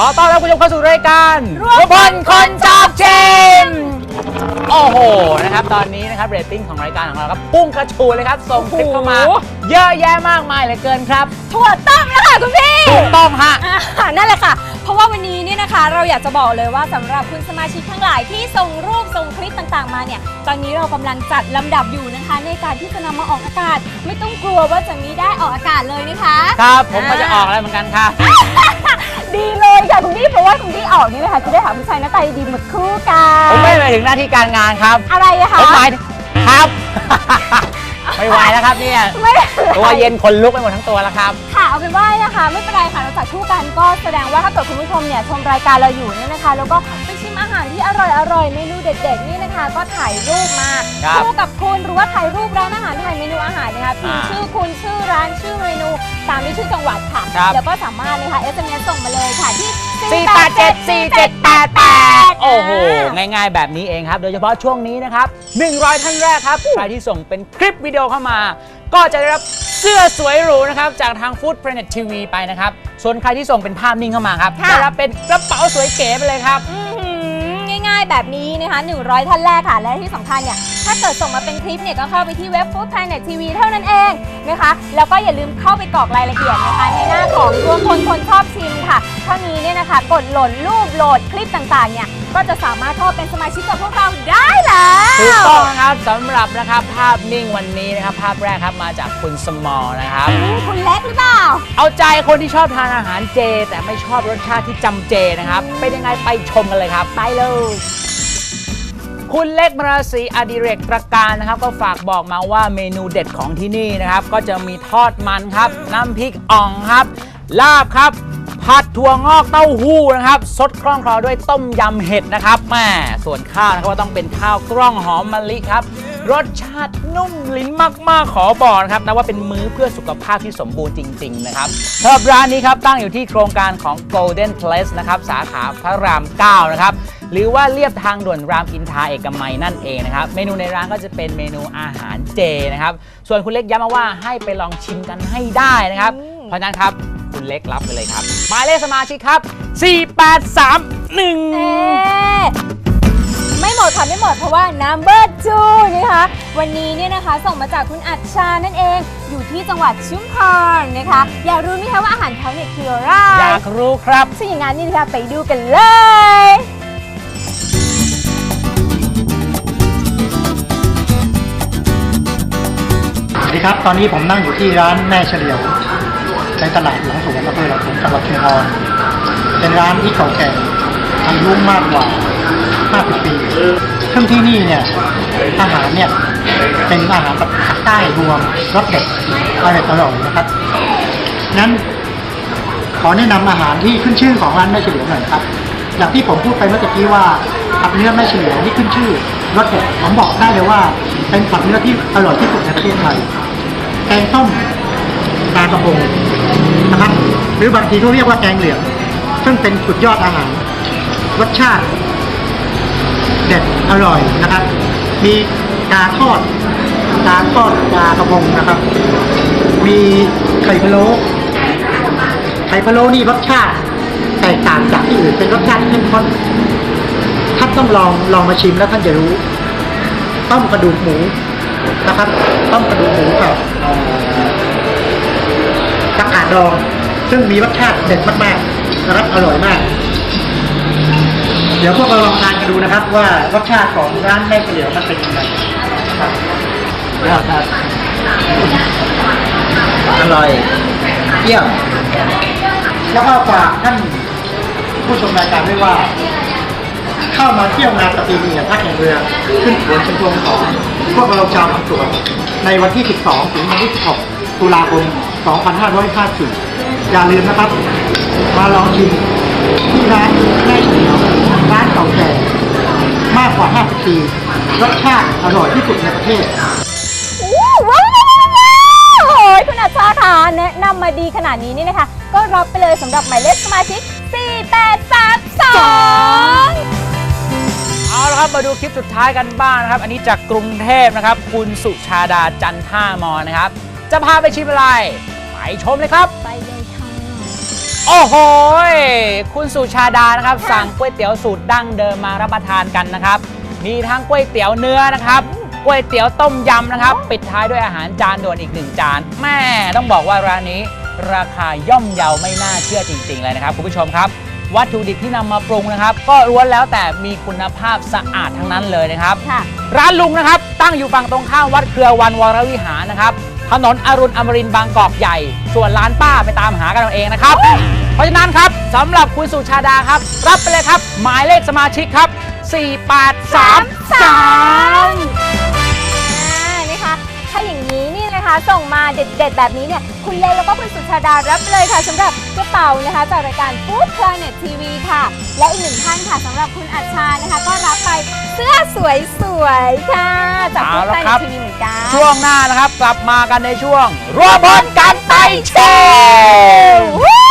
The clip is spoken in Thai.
ขอต้อนรับคุณผู้ชมเข้าสู่รายการรวมพลคนชอบชิมโอ้โหนะครับตอนนี้นะครับเรตติ้งของรายการของเราครับพุ่งกระชูเลยครับส่งคลิปเข้ามา โอ้โห เยอะแยะมากมายเหลือเกินครับถั่วต้มแล้วค่ะคุณพี่ถูกต้องฮะ อ่านั่นแหละค่ะ เพราะว่าวันนี้เนี่ยนะคะ เราอยากจะบอกเลยว่าสำหรับคุณสมาชิกทั้งหลายที่ส่งรูปส่งคลิปต่างๆมาเนี่ย ตอนนี้เรากำลังจัดลำดับอยู่นะคะ ในการที่จะนำมาออกอากาศ ไม่ต้องกลัวว่าจะมีได้ออกอากาศเลยนะคะ ครับผมก็จะออกแล้วเหมือนกันครับ ดีเลยค่ะคุณพี่เพราะว่าคุณพี่ออกนี่นะคะจะได้หาผู้ชายหน้าตาดีๆมาคู่กันผมไม่ได้หมายถึงหน้าที่การงานครับอะไรอะผคะมหมายถึงครับ ไม่ไหวแล้วครับเนี่ยไม่ได้ตัวเย็นขนลุกไปหมดทั้งตัวแล้วครับ ค่ะเอาเป็นว่านะคะ ไม่เป็นไรค่ะเราจัดคู่กันก็แสดงว่าถ้าเกิดคุณผู้ชมเนี่ยชมรายการเราอยู่เนี่ยนะคะ แล้วก็ไปชิมอาหารที่อร่อยอร่อยๆเมนูเด็ดๆนี่นะคะ ก็ถ่ายรูปมาครับคู่กับคุณหรือว่าถ่ายรูปร้านอาหารถ่ายเมนูอาหารนะคะพิมพ์อ่าชื่อคุณชื่อร้านชื่อเมนูตามด้วยชื่อจังหวัดค่ะครับ แล้วก็สามารถเลยค่ะ SMS ส่งมาเลยค่ะที่4874788 โอ้โห ง่ายๆ แบบนี้เองครับ โดยเฉพาะช่วงนี้นะครับ 100 ท่านแรกครับ ใครที่ส่งเป็นคลิปวิดีโอเข้ามา ก็จะได้รับเสื้อสวยหรูนะครับ จากทาง Food Planet TV ไปนะครับ ส่วนใครที่ส่งเป็นภาพนิ่งเข้ามาครับ ค่ะ ได้รับเป็นกระเป๋าสวยเก๋ไปเลยครับ อื้อหือง่ายๆ แบบนี้นะคะ100 ท่านแรกค่ะ และที่สำคัญเนี่ยถ้าเกิดส่งมาเป็นคลิปเนี่ยก็เข้าไปที่เว็บ Food Planet TV เท่านั้นเองนะคะ แล้วก็อย่าลืมเข้าไปกรอกรายละเอียดนะคะในหน้าของรวมพลคนชอบชิมค่ะเท่านี้เนี่ยนะคะ กดโหลดรูปโหลดคลิปต่างๆเนี่ยก็จะสามารถเข้าเป็นสมาชิกกับพวกเราได้แล้วถูกต้องนะครับสำหรับนะครับภาพนิ่งวันนี้นะครับภาพแรกครับมาจากคุณสมอลนะครับคุณเล็กหรือเปล่า เอาใจคนที่ชอบทานอาหารเจ แต่ไม่ชอบรสชาติที่จำเจนะครับเป็นยังไงไปชมกันเลยครับ ไปเลย คุณเล็กมราศีอดิเรกตระการนะครับ ก็ฝากบอกมาว่าเมนูเด็ดของที่นี่นะครับ ก็จะมีทอดมันครับ น้ำพริกอ่องครับ ลาบครับ ผัดถั่วงอกเต้าหู้นะครับสดคล่องคลอด้วยต้มยำเห็ดนะครับแม่ส่วนข้าวนะครับก็ต้องเป็นข้าวกล้องหอมมะลิครับ รสชาตินุ่มลิ้นมากๆขอบอกนะครับนะว่าเป็นมื้อเพื่อสุขภาพที่สมบูรณ์จริง ๆ นะครับสำหรับร้านนี้ครับตั้งอยู่ที่โครงการของ Golden Place นะครับสาขาพระราม 9 นะครับหรือว่าเลียบทางด่วนรามอินทราเอกมัยนั่นเองนะครับ เมนูในร้านก็จะเป็นเมนูอาหารเจนะครับ ส่วนคุณเล็กย้ำมาว่าให้ไปลองชิมกันให้ได้นะครับอืมเพราะฉะนั้นครับ คุณเล็กรับไปเลยครับหมายเลขสมาชิกครับ 4831เอ๊ะไม่หมดค่ะไม่หมดเพราะว่า number two นะคะ วันนี้เนี่ยนะคะส่งมาจากคุณอัจชานั่นเอง อยู่ที่จังหวัดชุมพรนะคะ อยากรู้ไหมคะว่าอาหารเขาเนี่ยคืออะไรอยากรู้ครับถ้าอย่างนั้นนี่นะคะไปดูกันเลยสวัสดีครับ ตอนนี้ผมนั่งอยู่ที่ร้านแม่เฉลียว ในตลาดหลวงสวนอำเภอหลังสวนจังหวัดชุมพรเป็นร้านที่เก่าแก่อายุมากกว่า 50 ปีซึ่งที่นี่เนี่ยอาหารเนี่ยเป็นอาหารแบบภาคใต้รวมรสเด็ดอร่อยอร่อยนะครับ นั้นขอแนะนำอาหารที่ขึ้นชื่อของร้านแม่เฉลียวหน่อยครับ อย่างที่ผมพูดไปเมื่อกี้ว่าผัดเนื้อแม่เฉลียวที่ขึ้นชื่อรสเด็ดผมบอกได้เลยว่า เป็นผัดเนื้อที่อร่อยที่สุดในประเทศไทยแกงส้ม ลากระพงนะครับ หรือบางทีเขาเรียกว่าแกงเหลือง ซึ่งเป็นสุดยอดอาหาร รสชาติ เด็ดอร่อยนะครับ มีกาทอดกาทอดปลากระพงนะครับ มีไข่พะโล้ไข่พะโล้นี่รสชาติแตกต่างจากที่อื่นเป็นรสชาติที่เข้มข้นท่านต้องลองลองมาชิมแล้วท่านจะรู้ ต้มกระดูกหมูนะครับ ต้มกระดูกหมูกับ ดอง ซึ่งมีรสชาติเด็ดมากๆนะครับอร่อยมาก เดี๋ยวพวกเราลองทานกันดูนะครับ ว่ารสชาติของร้านแม่เฉลียวมันเป็นยังไงครับยอดครับอร่อยเยี่ยมแล้วก็ฝากท่านผู้ชมรายการด้วยว่า เข้ามาเที่ยวงานประเพณีแห่งภาคแห่งเรือ ขึ้นสวนชมพงของพวกเราชาวบางสวนในวันที่ 12 ถึงวันที่ 16 ตุลาคม 2554 อย่าลืมนะครับ มาลองชิมที่ร้านแม่เฉลียวร้านเก่าแก่มากกว่า 50 ปี รสชาติอร่อยที่สุดในประเทศอู้ว้าวว้าวว้าวโอ้ยคุณอัจฉริค่ะแนะนำมาดีขนาดนี้นี่นะคะ ก็รับไปเลยสำหรับหมายเลขสมาชิก 4832 เอาละครับมาดูคลิปสุดท้ายกันบ้างนะครับ อันนี้จากกรุงเทพนะครับ คุณสุชาดาจันท่ามอนะครับ จะพาไปชิมอะไร ไปชมเลยครับ ไปเลยค่ะโอ้โหยคุณสุชาดานะครับ สั่งก๋วยเตี๋ยวสูตรดั้งเดิมมารับประทานกันนะครับ มีทั้งก๋วยเตี๋ยวเนื้อนะครับก๋วยเตี๋ยวต้มยำนะครับ ปิดท้ายด้วยอาหารจานด่วนอีกหนึ่งจานแม่ต้องบอกว่าร้านนี้ ราคาย่อมเยาไม่น่าเชื่อจริง ๆ เลยนะครับคุณผู้ชมครับ วัตถุดิบที่นำมาปรุงนะครับ ก็ล้วนแล้วแต่มีคุณภาพสะอาดทั้งนั้นเลยนะครับค่ะร้านลุงนะครับ ตั้งอยู่ฝั่งตรงข้ามวัดเครือวันวรวิหารนะครับ ถนนอรุณอมรินบางกอกใหญ่ ส่วนร้านป้าไปตามหากันเอาเองนะครับ เพราะฉะนั้นครับสำหรับคุณสุชาดาครับ รับไปเลยครับ หมายเลขสมาชิกครับ 4 8 3 3 นี้นี่นะคะ ส่งมาเด็ด ๆ แบบนี้เนี่ย คุณเลนแล้วก็คุณสุชาดารับเลยค่ะสำหรับกระเป๋านะคะ จากรายการ Food Planet TV ค่ะ และอีกหนึ่งท่านค่ะสำหรับคุณอัชชานะคะ ก็รับไปเสื้อสวยๆค่ะจากเอา Food ละครับ Planet TV เหมือนกันช่วงหน้านะครับ กลับมากันในช่วงรวมพลกันไปเชล วู้